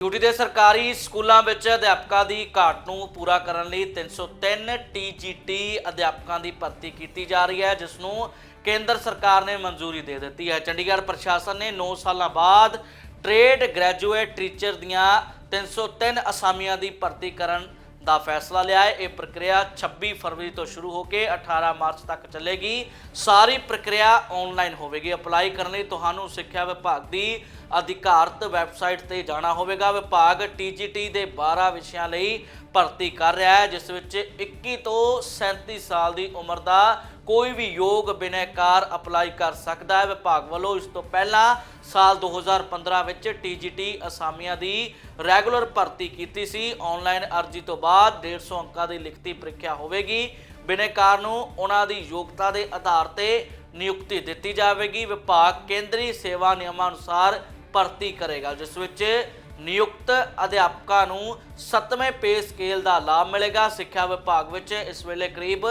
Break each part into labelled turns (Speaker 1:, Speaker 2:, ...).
Speaker 1: UT ਦੇ ਸਰਕਾਰੀ ਸਕੂਲਾਂ ਵਿੱਚ ਅਧਿਆਪਕਾਂ ਦੀ ਘਾਟ ਨੂੰ ਪੂਰਾ ਕਰਨ ਲਈ 303 ਟੀਜੀਟੀ ਅਧਿਆਪਕਾਂ ਦੀ ਭਰਤੀ ਕੀਤੀ ਜਾ ਰਹੀ ਹੈ, ਜਿਸ ਨੂੰ ਕੇਂਦਰ ਸਰਕਾਰ ਨੇ ਮਨਜ਼ੂਰੀ ਦੇ ਦਿੱਤੀ ਹੈ। ਚੰਡੀਗੜ੍ਹ ਪ੍ਰਸ਼ਾਸਨ ਨੇ 9 ਸਾਲਾਂ ਬਾਅਦ ਟ੍ਰੇਡ ਗ੍ਰੈਜੂਏਟ ਟੀਚਰ ਦੀਆਂ 303 ਅਸਾਮੀਆਂ ਦੀ ਭਰਤੀ ਕਰਨ ਦਾ ਫੈਸਲਾ ਲਿਆ ਹੈ। ਇਹ ਪ੍ਰਕਿਰਿਆ 26 ਫਰਵਰੀ ਤੋਂ ਸ਼ੁਰੂ ਹੋ ਕੇ 18 ਮਾਰਚ ਤੱਕ ਚੱਲੇਗੀ। ਸਾਰੀ ਪ੍ਰਕਿਰਿਆ ਆਨਲਾਈਨ ਹੋਵੇਗੀ। ਅਪਲਾਈ ਕਰਨ ਲਈ ਤੁਹਾਨੂੰ ਸਿੱਖਿਆ ਵਿਭਾਗ ਦੀ ਅਧਿਕਾਰਤ ਵੈਬਸਾਈਟ ਤੇ ਜਾਣਾ ਹੋਵੇਗਾ। ਵਿਭਾਗ ਟੀਜੀਟੀ ਦੇ 12 ਵਿਸ਼ਿਆਂ ਲਈ ਭਰਤੀ ਕਰ ਰਿਹਾ ਹੈ, ਜਿਸ ਵਿੱਚ 21 ਤੋਂ 37 ਸਾਲ ਦੀ ਉਮਰ ਦਾ ਕੋਈ ਵੀ ਯੋਗ ਬਿਨੈਕਾਰ ਅਪਲਾਈ ਕਰ ਸਕਦਾ ਹੈ। ਵਿਭਾਗ ਵੱਲੋਂ ਇਸ ਤੋਂ ਪਹਿਲਾਂ ਸਾਲ 2015 ਵਿੱਚ ਟੀਜੀਟੀ ਅਸਾਮੀਆਂ ਦੀ ਰੈਗੂਲਰ ਭਰਤੀ ਕੀਤੀ ਸੀ। ਆਨਲਾਈਨ ਅਰਜ਼ੀ ਤੋਂ ਬਾਅਦ 150 ਅੰਕਾਂ ਦੀ ਲਿਖਤੀ ਪ੍ਰੀਖਿਆ ਹੋਵੇਗੀ। ਬਿਨੈਕਾਰ ਨੂੰ ਉਹਨਾਂ ਦੀ ਯੋਗਤਾ ਦੇ ਆਧਾਰ ਤੇ ਨਿਯੁਕਤੀ ਦਿੱਤੀ ਜਾਵੇਗੀ। ਵਿਭਾਗ ਕੇਂਦਰੀ ਸੇਵਾ ਨਿਯਮਾਂ ਅਨੁਸਾਰ ਭਰਤੀ ਕਰੇਗਾ, ਜਿਸ ਵਿੱਚ ਨਿਯੁਕਤ ਅਧਿਆਪਕਾਂ ਨੂੰ 7ਵੇਂ ਪੇ ਸਕੇਲ ਦਾ ਲਾਭ ਮਿਲੇਗਾ। ਸਿੱਖਿਆ ਵਿਭਾਗ ਵਿੱਚ ਇਸ ਵੇਲੇ ਕਰੀਬ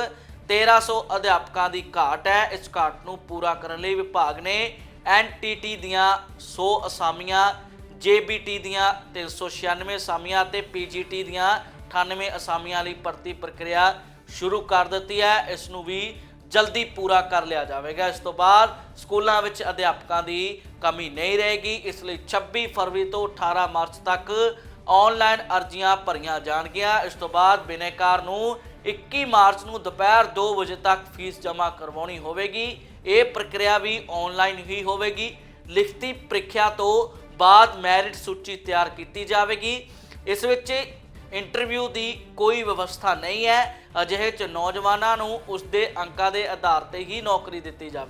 Speaker 1: 1300 ਅਧਿਆਪਕਾਂ ਦੀ ਘਾਟ ਹੈ। ਇਸ ਘਾਟ ਨੂੰ ਪੂਰਾ ਕਰਨ ਲਈ ਵਿਭਾਗ ਨੇ ਐਨਟੀਟੀ ਦੀਆਂ 100 ਅਸਾਮੀਆਂ ਜੇਬੀਟੀ ਦੀਆਂ 396 ਅਸਾਮੀਆਂ ਤੇ ਪੀਜੀਟੀ ਦੀਆਂ 98 ਅਸਾਮੀਆਂ ਲਈ ਭਰਤੀ ਪ੍ਰਕਿਰਿਆ ਸ਼ੁਰੂ ਕਰ ਦਿੱਤੀ ਹੈ। ਇਸ ਨੂੰ ਵੀ ਜਲਦੀ ਪੂਰਾ ਕਰ ਲਿਆ ਜਾਵੇਗਾ। ਇਸ ਤੋਂ ਬਾਅਦ ਸਕੂਲਾਂ ਵਿੱਚ ਅਧਿਆਪਕਾਂ ਦੀ ਕਮੀ ਨਹੀਂ ਰਹੇਗੀ। ਇਸ ਲਈ 26 ਫਰਵਰੀ ਤੋਂ 18 ਮਾਰਚ ਤੱਕ ਆਨਲਾਈਨ ਅਰਜ਼ੀਆਂ ਭਰੀਆਂ ਜਾਣਗੀਆਂ। ਇਸ ਤੋਂ ਬਾਅਦ ਬਿਨੈਕਾਰ ਨੂੰ 21 ਮਾਰਚ ਨੂੰ ਦੁਪਹਿਰ 2 ਵਜੇ ਤੱਕ ਫੀਸ ਜਮ੍ਹਾਂ ਕਰਵਾਉਣੀ ਹੋਵੇਗੀ। ਇਹ ਪ੍ਰਕਿਰਿਆ ਵੀ ਆਨਲਾਈਨ ਹੀ ਹੋਵੇਗੀ। ਲਿਖਤੀ ਪ੍ਰੀਖਿਆ ਤੋਂ ਬਾਅਦ ਮੈਰਿਟ ਸੂਚੀ ਤਿਆਰ ਕੀਤੀ ਜਾਵੇਗੀ। ਇਸ ਵਿੱਚ ਇੰਟਰਵਿਊ ਦੀ ਕੋਈ ਵਿਵਸਥਾ ਨਹੀਂ ਹੈ। ਅਜਿਹੇ ਚ ਨੌਜਵਾਨਾਂ ਨੂੰ ਉਸ ਦੇ ਅੰਕਾਂ ਦੇ ਆਧਾਰ ਤੇ ਹੀ ਨੌਕਰੀ ਦਿੱਤੀ ਜਾਵੇ